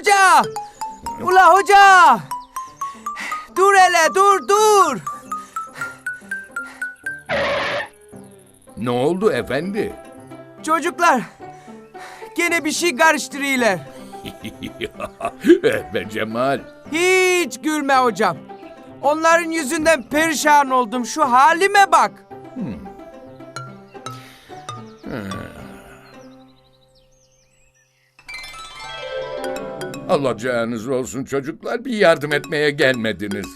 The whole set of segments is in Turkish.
hoca! Ula hoca! Dur hele dur dur! Ne oldu efendi? Çocuklar gene bir şey karıştırıyorlar. Be Cemal. Hiç gülme hocam. Onların yüzünden perişan oldum. Şu halime bak. Alacağınız olsun çocuklar bir yardım etmeye gelmediniz.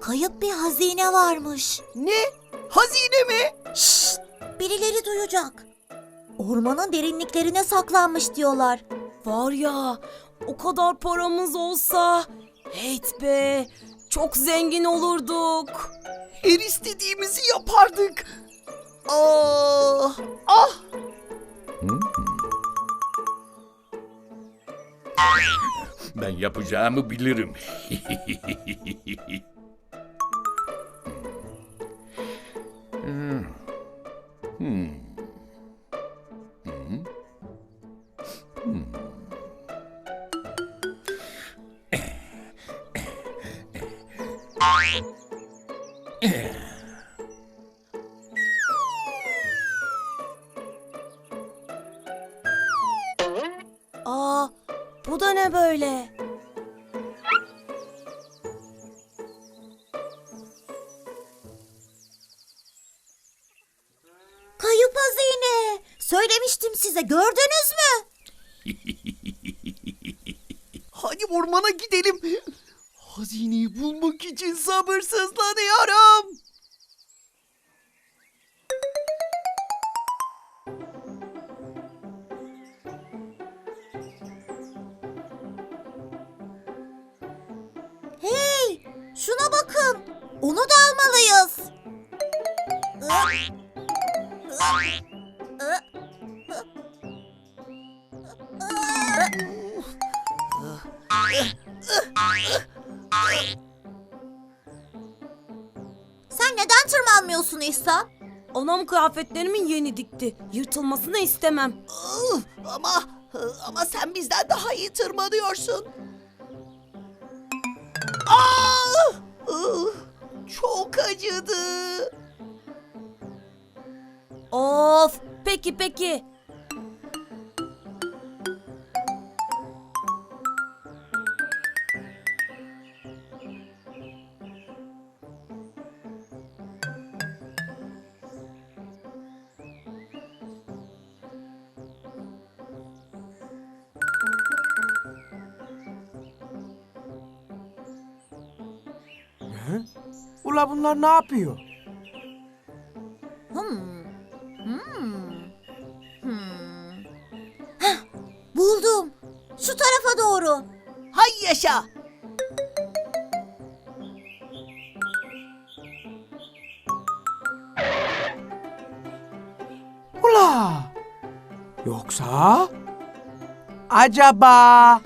Kayıp bir hazine varmış. Ne? Hazine mi? Şşt! Birileri duyacak. Ormanın derinliklerine saklanmış diyorlar. Var ya o kadar paramız olsa heyt be çok zengin olurduk. Her istediğimizi yapardık. Ah! Ah! Ben yapacağımı bilirim. Aa bu da ne böyle? Kayıp hazine. Söylemiştim size gördünüz mü? Hadi ormana gidelim. Hazineyi bulmak için sabırsızlanıyorum. Hey şuna bakın. Onu da almalıyız. Sen neden tırmanmıyorsun İhsan? Anam kıyafetlerimi yeni dikti. Yırtılmasını istemem. Ah, Ama ama sen bizden daha iyi tırmanıyorsun. Ah! Ah! Çok acıdı. Of peki peki. Ula bunlar ne yapıyor? Hmm. Hmm. Hmm. Heh, buldum. Şu tarafa doğru. Hay yaşa. Ula! Yoksa? Acaba?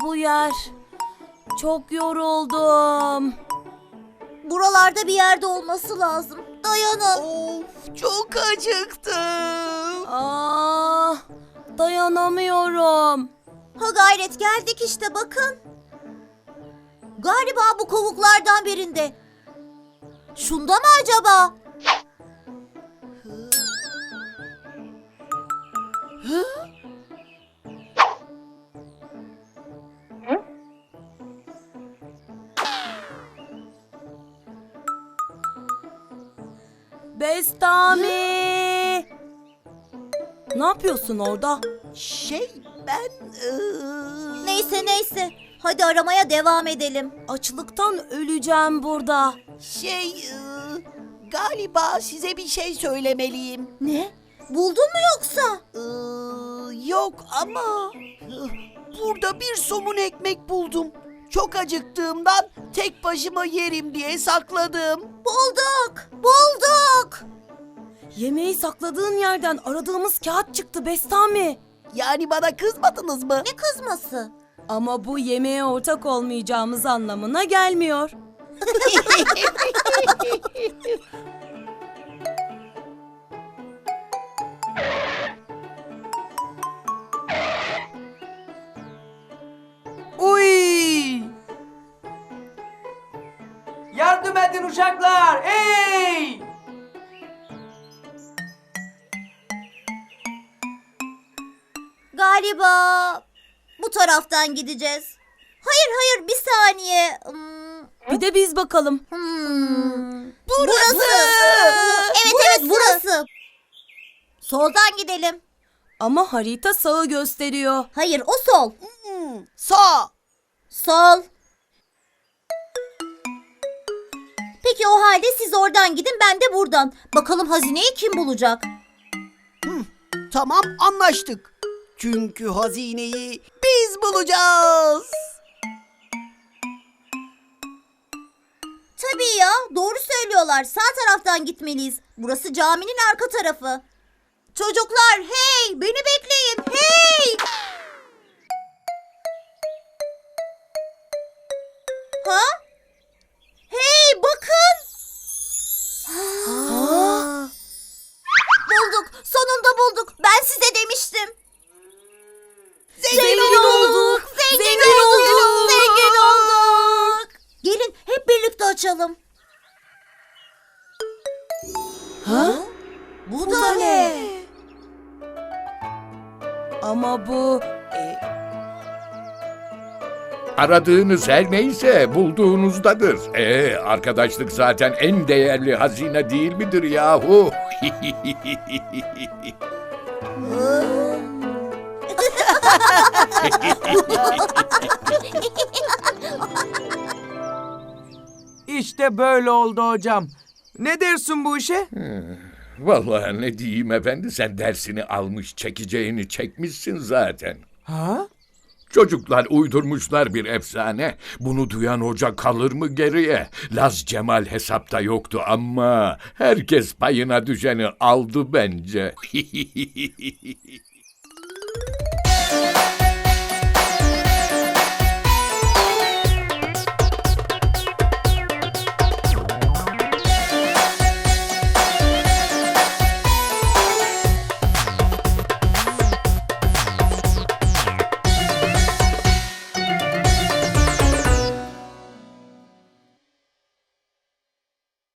Bu yer? Çok yoruldum. Buralarda bir yerde olması lazım. Dayanın. Of çok acıktım. Aa, Ah, dayanamıyorum. Ha gayret geldik işte bakın. Galiba bu kovuklardan birinde. Şunda mı acaba? Bestami. Ne yapıyorsun orada? Şey ben... ıı, Neyse neyse. Hadi aramaya devam edelim. Açlıktan öleceğim burada. Şey... ıı, galiba size bir şey söylemeliyim. Ne? Buldun mu yoksa? Ee, yok ama burada bir somun ekmek buldum. Çok acıktığımdan tek başıma yerim diye sakladım. Bulduk. Bulduk. Yemeği sakladığın yerden aradığımız kağıt çıktı Bestami. Yani bana kızmadınız mı? Ne kızması? Ama bu yemeğe ortak olmayacağımız anlamına gelmiyor. Yardım edin uşaklar! Hey! Galiba bu taraftan gideceğiz. Hayır hayır bir saniye. Hmm, Bir de biz bakalım. hmm. Burası! Evet evet burası. Soldan gidelim. Ama harita sağı gösteriyor. Hayır o sol. Hmm, sağ. Sol. Peki o halde siz oradan gidin ben de buradan. Bakalım hazineyi kim bulacak? Tamam anlaştık. Çünkü hazineyi biz bulacağız. Tabii ya doğru söylüyorlar. Sağ taraftan gitmeliyiz. Burası caminin arka tarafı. Çocuklar hey beni bekleyin açalım. Ha? Bu da ne? Ama bu... e, Aradığınız her neyse bulduğunuzdadır. Ee, arkadaşlık zaten en değerli hazine değil midir yahu? İşte böyle oldu hocam. Ne dersin bu işe? Vallahi ne diyeyim efendi sen dersini almış çekeceğini çekmişsin zaten. Ha? Çocuklar uydurmuşlar bir efsane. Bunu duyan hoca kalır mı geriye? Laz Cemal hesapta yoktu ama herkes payına düşeni aldı bence.